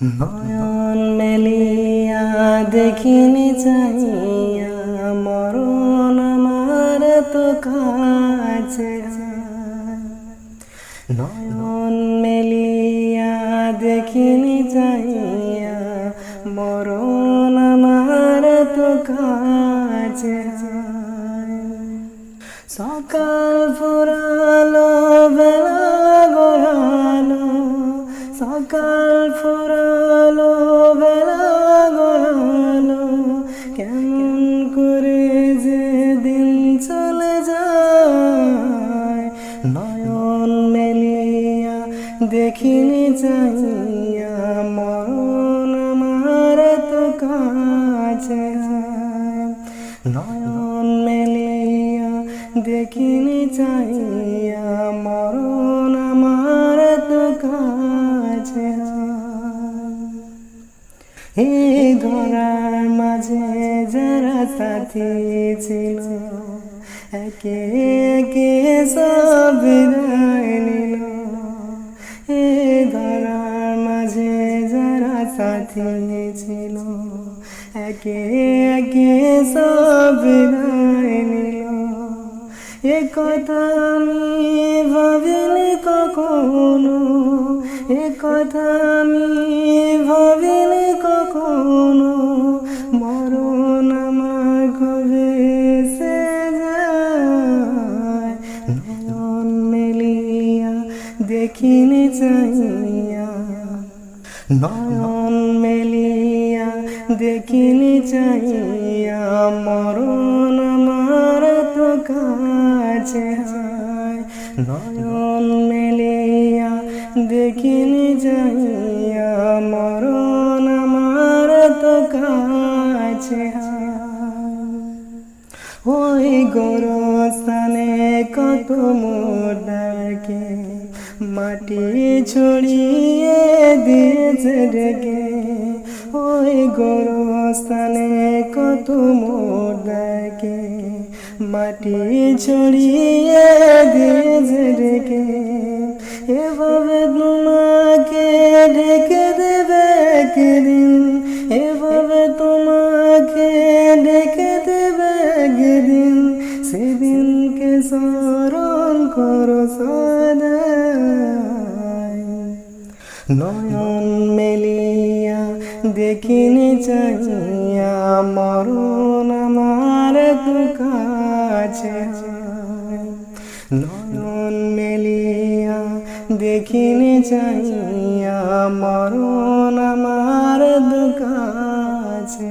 নয়ন মেলিয়া দেখিনি চাইয়া, মরণ আমার তো কাছে নয়ন মেলিয়া দেখিনি চাইয়া, মরণ আমার তো কাছে। সকাল ফুরালো, বেলা গড়ালো, সকাল ফুরালো নয়ন মেলিয়া দেখিনি চাইয়া মরণ আমার তো কাছে। নয়ন মেলিয়া দেখিনি চাইয়া মরণ আমার তো কাছে। এই ধরার মাঝে যারা সাথী ছিল একে একে সব বিদায় নিল? এই ধরার মাঝে যারা সাথী ছিল, একে একে সব বিদায় নিল। এ কথা আমি ভাবিনি কখনো, এ কথা আমি ভাবিনি দেখিনি চাইয়া নয়ন মেলিয়া দেখিনি চাইয়া মরণ আমার তো কাছে নয়ন মেলিয়া দেখিনি যাইয়া মরণ আমার তো কাছে ওই গোরস্থানে কত মোদাকে মাটি ছড়িয়ে দিয়েছে ডেকে ওই গোরস্থানে কত মোদাকে মাটি ছড়িয়ে দিয়েছে ডেকে এভাবে তোমাকে ঢেকে স্মরণ করো নয়ন মেলিয়া দেখিনি চাইয়া মরণ আমার তো কাছে নয়ন মেলিয়া দেখিনি চাইয়া মরণ আমার তো কাছে।